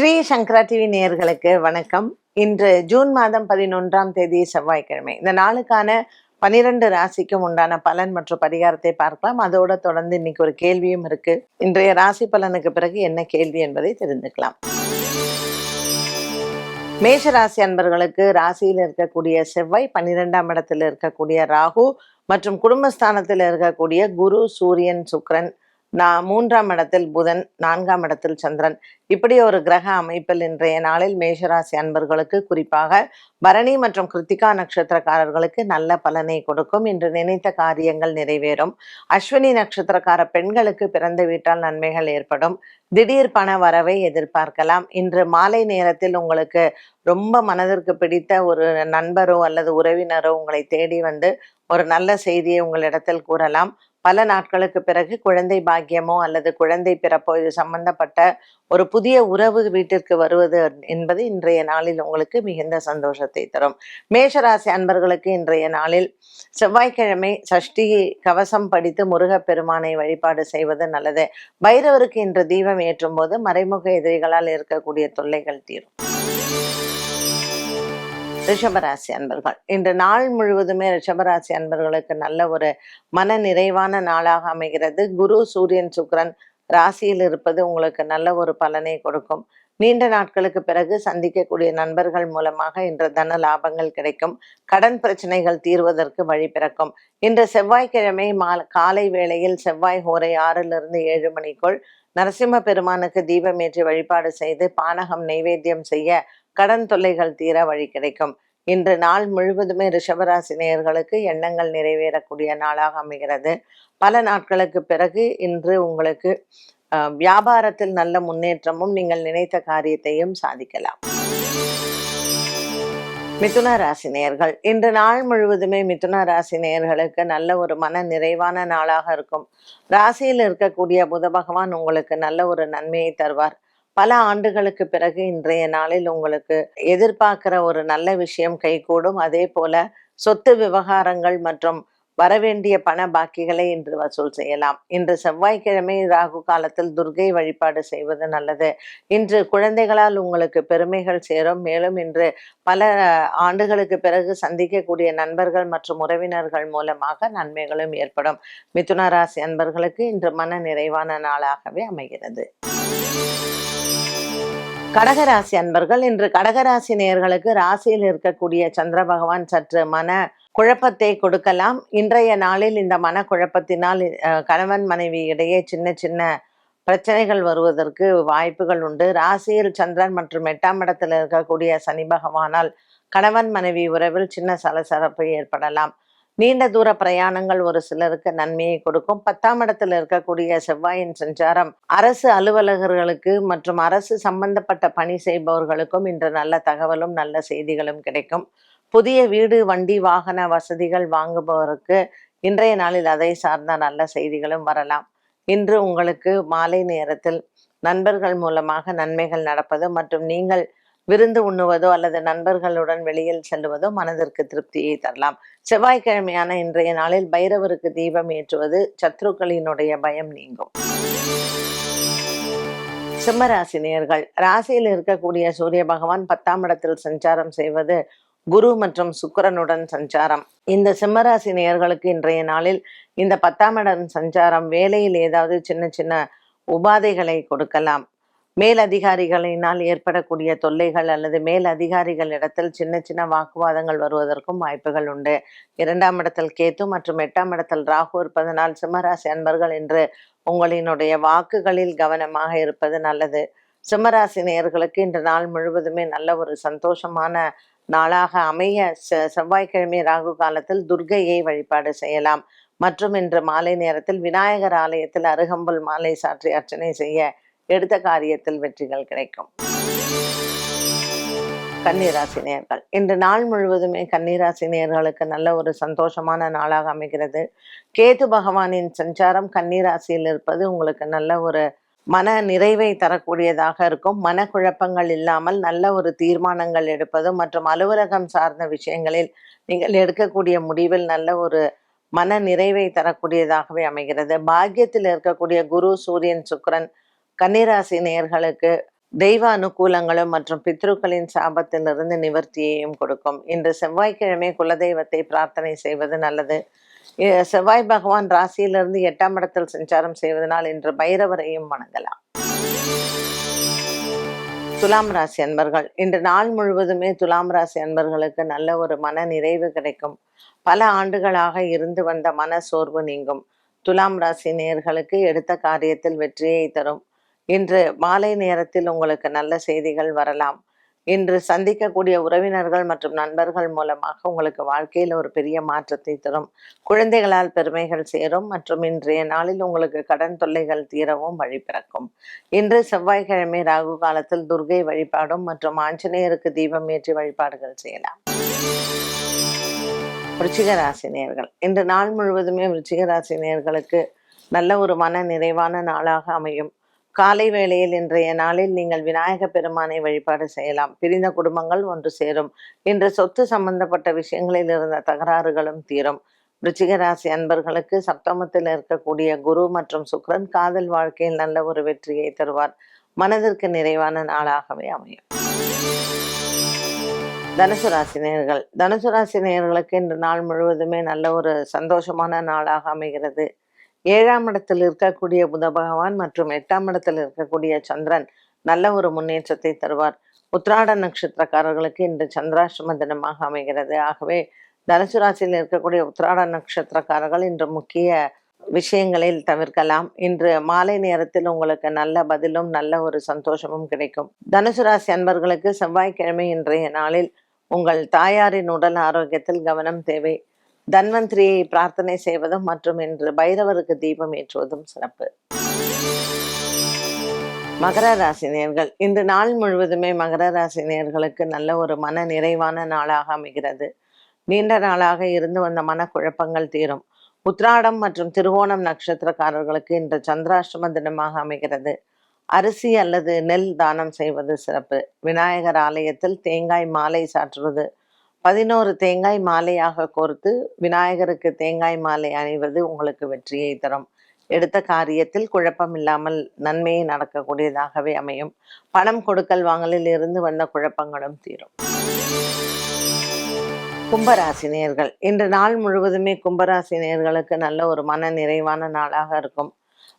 ஸ்ரீ சங்கரா TV நேயர்களுக்கு வணக்கம். இன்று ஜூன் மாதம் பதினொன்றாம் தேதி செவ்வாய்க்கிழமை. இந்த நாளுக்கான பனிரெண்டு ராசிக்கும் உண்டான பலன் மற்றும் பரிகாரத்தை பார்க்கலாம். அதோட தொடர்ந்து இன்னைக்கு ஒரு கேள்வியும் இருக்கு. இன்றைய ராசி பலனுக்கு பிறகு என்ன கேள்வி என்பதை தெரிந்துக்கலாம். மேஷ ராசி அன்பர்களுக்கு ராசியில் இருக்கக்கூடிய செவ்வாய் பன்னிரெண்டாம் இடத்தில் இருக்கக்கூடிய ராகு மற்றும் குடும்பஸ்தானத்தில் இருக்கக்கூடிய குரு சூரியன் சுக்ரன் நான் மூன்றாம் இடத்தில் புதன் நான்காம் இடத்தில் சந்திரன். இப்படி ஒரு கிரக அமைப்பில் இன்றைய நாளில் மேஷராசி அன்பர்களுக்கு குறிப்பாக பரணி மற்றும் கிருத்திகா நட்சத்திரக்காரர்களுக்கு நல்ல பலனை கொடுக்கும். இன்று நினைத்த காரியங்கள் நிறைவேறும். அஸ்வினி நட்சத்திரக்கார பெண்களுக்கு பிறந்த வீட்டால் நன்மைகள் ஏற்படும். திடீர் பண வரவை எதிர்பார்க்கலாம். இன்று மாலை நேரத்தில் உங்களுக்கு ரொம்ப மனதிற்கு பிடித்த ஒரு நண்பரோ அல்லது உறவினரோ உங்களை தேடி வந்து ஒரு நல்ல செய்தியை உங்களிடத்தில் கூறலாம். பல நாட்களுக்கு பிறகு குழந்தை பாக்கியமோ அல்லது குழந்தை பிறப்போ இது சம்பந்தப்பட்ட ஒரு புதிய உறவு வீட்டிற்கு வருவது என்பது இன்றைய நாளில் உங்களுக்கு மிகுந்த சந்தோஷத்தை தரும். மேஷராசி அன்பர்களுக்கு இன்றைய நாளில் செவ்வாய்க்கிழமை சஷ்டி கவசம் படித்து முருகப்பெருமானை வழிபாடு செய்வது நல்லது. பைரவருக்கு இன்று தீபம் ஏற்றும் போது மறைமுக எதிரிகளால் இருக்கக்கூடிய தொல்லைகள் தீரும். ரிஷபராசி அன்பர்கள். இன்று நாள் முழுவதுமே ரிஷபராசி அன்பர்களுக்கு நல்ல ஒரு மன நிறைவான நாளாக அமைகிறது. குரு சூரியன் சுக்கிரன் ராசியில் இருப்பது உங்களுக்கு நல்ல ஒரு பலனை கொடுக்கும். நீண்ட நாட்களுக்கு பிறகு சந்திக்கக்கூடிய நண்பர்கள் மூலமாக இன்று தன லாபங்கள் கிடைக்கும். கடன் பிரச்சனைகள் தீர்வதற்கு வழி பிறக்கும். இன்று செவ்வாய்க்கிழமை மா காலை வேளையில் செவ்வாய் ஹோரை ஆறிலிருந்து ஏழு மணிக்குள் நரசிம்ம பெருமானுக்கு தீபம் ஏற்றி வழிபாடு செய்து பானகம் நைவேத்தியம் செய்ய கடன் தொல்லைகள் தீர வழி கிடைக்கும். இன்று நாள் முழுவதுமே ரிஷபராசி நேயர்களுக்கு எண்ணங்கள் நிறைவேறக்கூடிய நாளாக அமைகிறது. பல நாட்களுக்கு பிறகு இன்று உங்களுக்கு வியாபாரத்தில் நல்ல முன்னேற்றமும் நீங்கள் நினைத்த காரியத்தையும் சாதிக்கலாம். மிதுன ராசி நேயர்கள் இன்று நாள் முழுவதுமே மிதுன ராசி நேயர்களுக்கு நல்ல ஒரு மன நிறைவான நாளாக இருக்கும். ராசியில் இருக்கக்கூடிய புத பகவான் உங்களுக்கு நல்ல ஒரு நன்மையை தருவார். பல ஆண்டுகளுக்கு பிறகு இன்றைய நாளில் உங்களுக்கு எதிர்பார்க்கிற ஒரு நல்ல விஷயம் கைகூடும். அதே போல சொத்து விவகாரங்கள் மற்றும் வரவேண்டிய பண பாக்கிகளை இன்று வசூல் செய்யலாம். இன்று செவ்வாய்க்கிழமை ராகு காலத்தில் துர்கை வழிபாடு செய்வது நல்லது. இன்று குழந்தைகளால் உங்களுக்கு பெருமைகள் சேரும். மேலும் இன்று பல ஆண்டுகளுக்கு பிறகு சந்திக்கக்கூடிய நண்பர்கள் மற்றும் உறவினர்கள் மூலமாக நன்மைகளும் ஏற்படும். மிதுன ராசி அன்பர்களுக்கு இன்று மன நிறைவான நாளாகவே அமைகிறது. கடகராசி அன்பர்கள் இன்று கடகராசி நேர்களுக்கு ராசியில் இருக்கக்கூடிய சந்திர பகவான் சற்று மன குழப்பத்தை கொடுக்கலாம். இன்றைய நாளில் இந்த மன குழப்பத்தினால் கணவன் மனைவி இடையே சின்ன சின்ன பிரச்சனைகள் வருவதற்கு வாய்ப்புகள் உண்டு. ராசியில் சந்திரன் மற்றும் எட்டாம் இடத்தில் இருக்கக்கூடிய சனி பகவானால் கணவன் மனைவி உறவில் சின்ன சலசலப்பு ஏற்படலாம். நீண்ட தூர பிரயாணங்கள் ஒரு சிலருக்கு நன்மையை கொடுக்கும். பத்தாம் இடத்தில் இருக்கக்கூடிய செவ்வாயின் சஞ்சாரம் அரசு அலுவலகர்களுக்கு மற்றும் அரசு சம்பந்தப்பட்ட பணி செய்பவர்களுக்கும் இன்று நல்ல தகவலும் நல்ல செய்திகளும் கிடைக்கும். புதிய வீடு வண்டி வாகன வசதிகள் வாங்குபவருக்கு இன்றைய நாளில் அதை சார்ந்த நல்ல செய்திகளும் வரலாம். இன்று உங்களுக்கு மாலை நேரத்தில் நண்பர்கள் மூலமாக நன்மைகள் நடப்பது மற்றும் நீங்கள் விருந்து உண்ணுவதோ அல்லது நண்பர்களுடன் வெளியில் செல்லுவதோ மனதிற்கு திருப்தியை தரலாம். செவ்வாய்க்கிழமையான இன்றைய நாளில் பைரவருக்கு தீபம் ஏற்றுவது சத்ருக்களினுடைய பயம் நீங்கும். சிம்மராசி ராசியில் இருக்கக்கூடிய சூரிய பகவான் பத்தாம் இடத்தில் சஞ்சாரம் செய்வது குரு மற்றும் சுக்கிரனுடன் சஞ்சாரம். இந்த சிம்மராசி நேயர்களுக்கு இன்றைய நாளில் இந்த பத்தாம் இடம் சஞ்சாரம் வேலையில் ஏதாவது சின்ன சின்ன உபாதைகளை கொடுக்கலாம். மேல் அதிகாரிகளினால் ஏற்படக்கூடிய தொல்லைகள் அல்லது மேல் அதிகாரிகள் இடத்தில் சின்ன சின்ன வாக்குவாதங்கள் வருவதற்கும் வாய்ப்புகள் உண்டு. இரண்டாம் இடத்தில் கேத்து மற்றும் எட்டாம் இடத்தில் ராகு இருப்பதனால் சிம்மராசி அன்பர்கள் என்று உங்களினுடைய வாக்குகளில் கவனமாக இருப்பது நல்லது. சிம்மராசி நேயர்களுக்கு இன்று நாள் முழுவதுமே நல்ல ஒரு சந்தோஷமான நாளாக அமைய செ- செவ்வாய்க்கிழமை ராகு காலத்தில் துர்க்கையை வழிபாடு செய்யலாம். மற்றும் இன்று மாலை நேரத்தில் விநாயகர் ஆலயத்தில் அருகம்புல் மாலை சாற்றி அர்ச்சனை செய்ய எடுத்த காரியத்தில் வெற்றிகள் கிடைக்கும். கன்னிராசி இன்று நாள் முழுவதுமே கன்னிராசி நல்ல ஒரு சந்தோஷமான நாளாக அமைகிறது. கேது பகவானின் சஞ்சாரம் கன்னிராசியில் இருப்பது உங்களுக்கு நல்ல ஒரு மன நிறைவை தரக்கூடியதாக இருக்கும். மனக்குழப்பங்கள் இல்லாமல் நல்ல ஒரு தீர்மானங்கள் எடுப்பதும் மற்றும் அலுவலகம் சார்ந்த விஷயங்களில் நீங்கள் எடுக்கக்கூடிய முடிவில் நல்ல ஒரு மன நிறைவை தரக்கூடியதாகவே அமைகிறது. பாக்கியத்தில் இருக்கக்கூடிய குரு சூரியன் சுக்கரன் கன்னிராசி நேர்களுக்கு தெய்வ அனுகூலங்களும் மற்றும் பித்ருக்களின் சாபத்திலிருந்து நிவர்த்தியையும் கொடுக்கும். இன்று செவ்வாய்க்கிழமை குலதெய்வத்தை பிரார்த்தனை செய்வது நல்லது. செவ்வாய் பகவான் ராசியிலிருந்து எட்டாம் இடத்தில் சஞ்சாரம் செய்வதனால் இன்று பைரவரையும் வணங்கலாம். துலாம் ராசி அன்பர்கள் இன்று நாள் முழுவதுமே துலாம் ராசி அன்பர்களுக்கு நல்ல ஒரு மன நிறைவு கிடைக்கும். பல ஆண்டுகளாக இருந்து வந்த மன சோர்வு நீங்கும். துலாம் ராசி நேர்களுக்கு எடுத்த காரியத்தில் வெற்றியை தரும். இன்று மாலை நேரத்தில் உங்களுக்கு நல்ல செய்திகள் வரலாம். இன்று சந்திக்கக்கூடிய உறவினர்கள் மற்றும் நண்பர்கள் மூலமாக உங்களுக்கு வாழ்க்கையில் ஒரு பெரிய மாற்றத்தை தரும். குழந்தைகளால் பெருமைகள் சேரும் மற்றும் இன்றைய நாளில் உங்களுக்கு கடன் தொல்லைகள் தீரவும் வழி பிறக்கும். இன்று செவ்வாய்க்கிழமை ராகு காலத்தில் துர்கை வழிபாடும் மற்றும் ஆஞ்சநேயருக்கு தீபம் ஏற்றி வழிபாடுகள் செய்யலாம். விருச்சிக ராசி இன்று நாள் முழுவதுமே விருச்சிக ராசி நல்ல ஒரு மன நிறைவான நாளாக அமையும். காலை வேளையில் இன்றைய நாளில் நீங்கள் விநாயக பெருமானை வழிபாடு செய்யலாம். பிரிந்த குடும்பங்கள் ஒன்று சேரும். இன்று சொத்து சம்பந்தப்பட்ட விஷயங்களில் இருந்த தகராறுகளும் தீரும். ராசி அன்பர்களுக்கு சப்தமத்தில் இருக்கக்கூடிய குரு மற்றும் சுக்ரன் காதல் வாழ்க்கையில் நல்ல ஒரு வெற்றியை தருவார். மனதிற்கு நிறைவான நாளாகவே அமையும். தனுசு ராசி நேர்கள் தனுசு ராசி நேர்களுக்கு இன்று நாள் முழுவதுமே நல்ல ஒரு சந்தோஷமான நாளாக அமைகிறது. ஏழாம் இடத்தில் இருக்கக்கூடிய புத பகவான் மற்றும் எட்டாம் இடத்தில் இருக்கக்கூடிய சந்திரன் நல்ல ஒரு முன்னேற்றத்தை தருவார். உத்ராட நட்சத்திரக்காரர்களுக்கு இன்று சந்திராஷ்டம தினமாக அமைகிறது. ஆகவே தனுசு ராசியில் இருக்கக்கூடிய உத்ராட நட்சத்திரக்காரர்கள் இன்று முக்கிய விஷயங்களில் தவிர்க்கலாம். இன்று மாலை நேரத்தில் உங்களுக்கு நல்ல பதிலும் நல்ல ஒரு சந்தோஷமும் கிடைக்கும். தனுசு ராசி அன்பர்களுக்கு செவ்வாய்க்கிழமை இன்றைய நாளில் உங்கள் தாயாரின் உடல் ஆரோக்கியத்தில் கவனம் தேவை. தன்வந்திரியை பிரார்த்தனை செய்வதும் மற்றும் இன்று பைரவருக்கு தீபம் ஏற்றுவதும் சிறப்பு. மகர ராசி நேர்கள். இந்த நாள் முழுவதுமே மகர ராசி நேர்களுக்கு நல்ல ஒரு மன நிறைவான நாளாக அமைகிறது. நீண்ட நாளாக இருந்து வந்த மனக்குழப்பங்கள் தீரும். உத்ராடம் மற்றும் திருவோணம் நட்சத்திரக்காரர்களுக்கு இன்று சந்திராஷ்டம தினமாக அமைகிறது. அரிசி அல்லது நெல் தானம் செய்வது சிறப்பு. விநாயகர் ஆலயத்தில் தேங்காய் மாலை சாற்றுவது பதினோரு தேங்காய் மாலையாக கோர்த்து விநாயகருக்கு தேங்காய் மாலை அணிவது உங்களுக்கு வெற்றியை தரும். எடுத்த காரியத்தில் குழப்பம் இல்லாமல் நன்மையை நடக்கக்கூடியதாகவே அமையும். பணம் கொடுக்கல் வாங்கலில் இருந்து வந்த குழப்பங்களும் தீரும். கும்பராசினியர்கள் இன்று நாள் முழுவதுமே கும்பராசினியர்களுக்கு நல்ல ஒரு மன நிறைவான நாளாக இருக்கும்.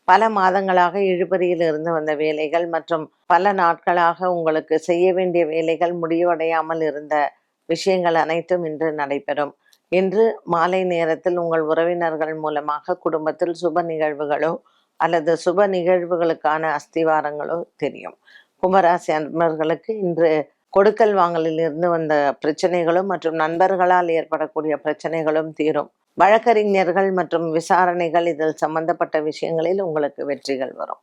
பல மாதங்களாக இழுபறியில் இருந்து வந்த வேலைகள் மற்றும் பல நாட்களாக உங்களுக்கு செய்ய வேண்டிய வேலைகள் முடிவடையாமல் இருந்த விஷயங்கள் அனைத்தும் இன்று நடைபெறும். இன்று மாலை நேரத்தில் உங்கள் உறவினர்கள் மூலமாக குடும்பத்தில் சுப நிகழ்வுகளோ அல்லது சுப நிகழ்வுகளுக்கான அஸ்திவாரங்களோ தெரியும். கும்பராசி அன்பர்களுக்கு இன்று கொடுக்கல் வாங்கலில் இருந்து வந்த பிரச்சனைகளும் மற்றும் நண்பர்களால் ஏற்படக்கூடிய பிரச்சனைகளும் தீரும். வழக்கறிஞர்கள் மற்றும் விசாரணைகள் இதில் சம்பந்தப்பட்ட விஷயங்களில் உங்களுக்கு வெற்றிகள் வரும்.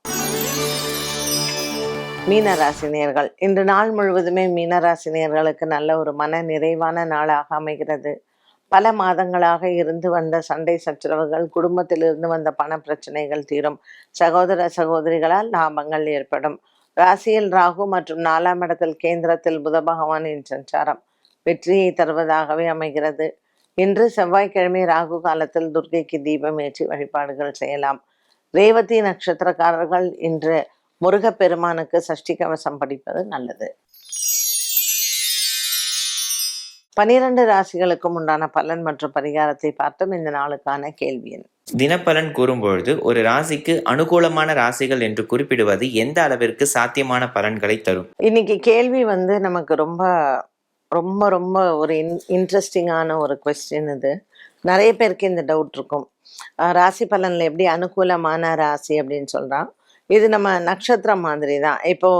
மீனராசினியர்கள். இன்று நாள் முழுவதுமே மீனராசினியர்களுக்கு நல்ல ஒரு மன நிறைவான நாளாக அமைகிறது. பல மாதங்களாக இருந்து வந்த சண்டை சச்சரவுகள் குடும்பத்திலிருந்து வந்த பண பிரச்சனைகள் தீரும். சகோதர சகோதரிகளால் லாபங்கள் ஏற்படும். ராசியில் ராகு மற்றும் நாலாம் இடத்தில் கேந்திரத்தில் புத பகவானின் சஞ்சாரம் வெற்றியை தருவதாகவே அமைகிறது. இன்று செவ்வாய்க்கிழமை ராகு காலத்தில் துர்க்கைக்கு தீபம் ஏற்றி வழிபாடுகள் செய்யலாம். ரேவதி நட்சத்திரக்காரர்கள் இன்று முருகப்பெருமானுக்கு சஷ்டி கவசம் படிப்பது நல்லது. பனிரெண்டு ராசிகளுக்கும் உண்டான பலன் மற்றும் பரிகாரத்தை பார்த்தோம். இந்த நாளுக்கான கேள்வி தினப்பலன் கூறும்பொழுது ஒரு ராசிக்கு அனுகூலமான ராசிகள் என்று குறிப்பிடுவது எந்த அளவிற்கு சாத்தியமான பலன்களை தரும்? இன்னைக்கு கேள்வி வந்து நமக்கு ரொம்ப ரொம்ப ரொம்ப ஒரு இன் இன்ட்ரெஸ்டிங்கான ஒரு கொஸ்டின் இது. நிறைய பேருக்கு இந்த டவுட் இருக்கும். ராசி பலன்ல எப்படி அனுகூலமான ராசி அப்படின்னு சொல்றான். இது நம்ம நட்சத்திரம் மாதிரி தான் இப்போ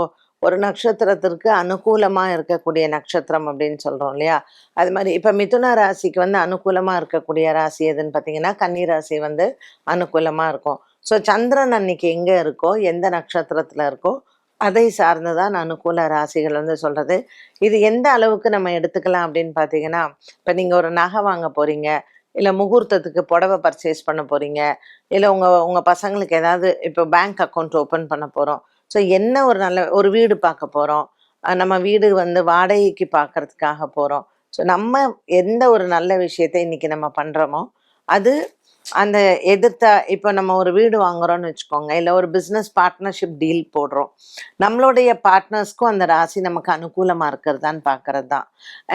ஒரு நட்சத்திரத்திற்கு அனுகூலமாக இருக்கக்கூடிய நட்சத்திரம் அப்படின்னு சொல்கிறோம் இல்லையா? அது மாதிரி இப்போ மிதுன ராசிக்கு வந்து அனுகூலமாக இருக்கக்கூடிய ராசி எதுன்னு பார்த்தீங்கன்னா கன்னி ராசி வந்து அனுகூலமாக இருக்கும். ஸோ சந்திரன் அன்னைக்கு எங்கே இருக்கோ எந்த நட்சத்திரத்தில் இருக்கோ அதை சார்ந்துதான் அனுகூல ராசிகள் வந்து சொல்கிறது இது எந்த அளவுக்கு நம்ம எடுத்துக்கலாம் அப்படின்னு பார்த்தீங்கன்னா இப்போ நீங்கள் ஒரு நகை வாங்க போகிறீங்க இல்லை முகூர்த்தத்துக்கு புடவை பர்ச்சேஸ் பண்ண போகிறீங்க இல்லை உங்கள் உங்கள் பசங்களுக்கு ஏதாவது இப்போ பேங்க் அக்கௌண்ட் ஓப்பன் பண்ண போகிறோம் ஸோ என்ன ஒரு நல்ல ஒரு வீடு பார்க்க போகிறோம் நம்ம வீடு வந்து வாடகைக்கு பார்க்கறதுக்காக போகிறோம் ஸோ நம்ம எந்த ஒரு நல்ல விஷயத்தை இன்றைக்கி நம்ம பண்ணுறோமோ அது அந்த எதிர்த்த இப்போ நம்ம ஒரு வீடு வாங்குறோம்னு வச்சுக்கோங்க இல்லை ஒரு பிஸ்னஸ் பார்ட்னர்ஷிப் டீல் போடுறோம். நம்மளுடைய பார்ட்னர்ஸ்க்கும் அந்த ராசி நமக்கு அனுகூலமாக இருக்கிறதான்னு பார்க்கறது தான்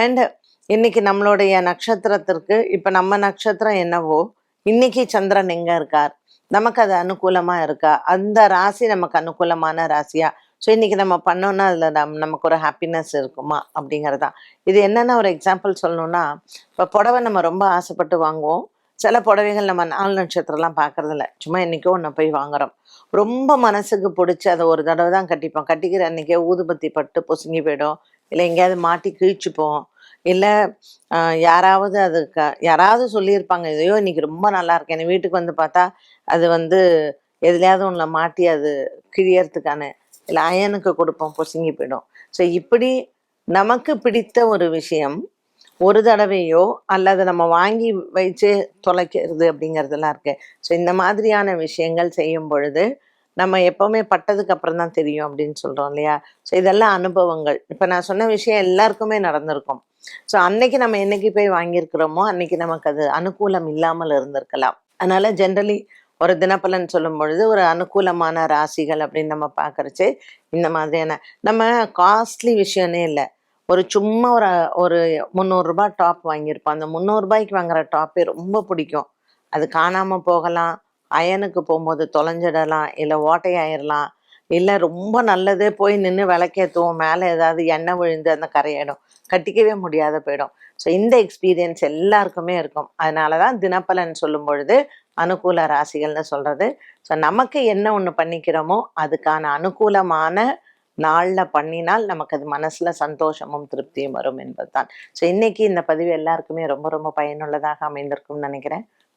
அண்டு இன்னைக்கு நம்மளுடைய நட்சத்திரத்திற்கு இப்போ நம்ம நட்சத்திரம் என்னவோ இன்னைக்கு சந்திரன் எங்க இருக்கார்? நமக்கு அது அனுகூலமா இருக்கா? அந்த ராசி நமக்கு அனுகூலமான ராசியா? ஸோ இன்னைக்கு நம்ம பண்ணோன்னா அதில் நம் நமக்கு ஒரு ஹாப்பினஸ் இருக்குமா? அப்படிங்கிறதான் இது என்னென்ன ஒரு எக்ஸாம்பிள் சொல்லணும்னா இப்போ புடவை நம்ம ரொம்ப ஆசைப்பட்டு வாங்குவோம். சில புடவைகள் நம்ம நாலு நட்சத்திரம்லாம் பார்க்கறதில்ல. சும்மா என்னைக்கோ ஒன்று போய் வாங்குறோம். ரொம்ப மனசுக்கு பிடிச்சி அதை ஒரு தடவை தான் கட்டிப்போம். கட்டிக்கிற அன்னைக்கே ஊதுபத்தி பட்டு பொசுங்கி போயிடும். இல்லை எங்கேயாவது மாட்டி கிழிச்சுப்போம். இல்லை யாராவது அது க யாராவது சொல்லியிருப்பாங்க இதையோ இன்னைக்கு ரொம்ப நல்லா இருக்கு என் வீட்டுக்கு வந்து பார்த்தா அது வந்து எதுலையாவது ஒன்றில் மாட்டி அது கிழியறதுக்கான இல்லை அயனுக்கு கொடுப்போம் பொசுங்கி போயிடும். ஸோ இப்படி நமக்கு பிடித்த ஒரு விஷயம் ஒரு தடவையோ அல்லது நம்ம வாங்கி வச்சு தொலைக்கிறது அப்படிங்கிறதெல்லாம் இருக்கு. ஸோ இந்த மாதிரியான விஷயங்கள் செய்யும் பொழுது நம்ம எப்பவுமே பட்டதுக்கு அப்புறம் தான் தெரியும் அப்படின்னு சொல்றோம் இல்லையா? ஸோ இதெல்லாம் அனுபவங்கள். இப்போ நான் சொன்ன விஷயம் எல்லாருக்குமே நடந்திருக்கும். ஸோ அன்னைக்கு நம்ம என்னைக்கு போய் வாங்கியிருக்கிறோமோ அன்னைக்கு நமக்கு அது அனுகூலம் இல்லாமல் இருந்திருக்கலாம். அதனால ஜென்ரலி ஒரு தினப்பலன் சொல்லும் பொழுது ஒரு அனுகூலமான ராசிகள் அப்படின்னு நம்ம பார்க்கறச்சு இந்த மாதிரியான நம்ம காஸ்ட்லி விஷயமே இல்லை. ஒரு சும்மா ஒரு ஒரு முந்நூறுரூபா டாப் வாங்கியிருப்போம். அந்த முந்நூறுபாய்க்கு வாங்குற டாப்பே ரொம்ப பிடிக்கும். அது காணாம போகலாம். அயனுக்கு போகும்போது தொலைஞ்சிடலாம் இல்லை ஓட்டையாயிடலாம் இல்லை ரொம்ப நல்லதே போய் நின்று விளக்கேற்றுவோம் மேலே ஏதாவது எண்ணெய் விழுந்து அந்த கரையிடும் கட்டிக்கவே முடியாத போயிடும். ஸோ இந்த எக்ஸ்பீரியன்ஸ் எல்லாருக்குமே இருக்கும். அதனால தான் தினப்பலன் சொல்லும் பொழுது அனுகூல ராசிகள்னு சொல்கிறது ஸோ நமக்கு என்ன ஒன்று பண்ணிக்கிறோமோ அதுக்கான அனுகூலமான நாளில் பண்ணினால் நமக்கு அது மனசில் சந்தோஷமும் திருப்தியும் வரும் என்பதுதான். ஸோ இன்னைக்கு இந்த பதிவு எல்லாருக்குமே ரொம்ப ரொம்ப பயனுள்ளதாக அமைந்திருக்கும்னு நினைக்கிறேன்.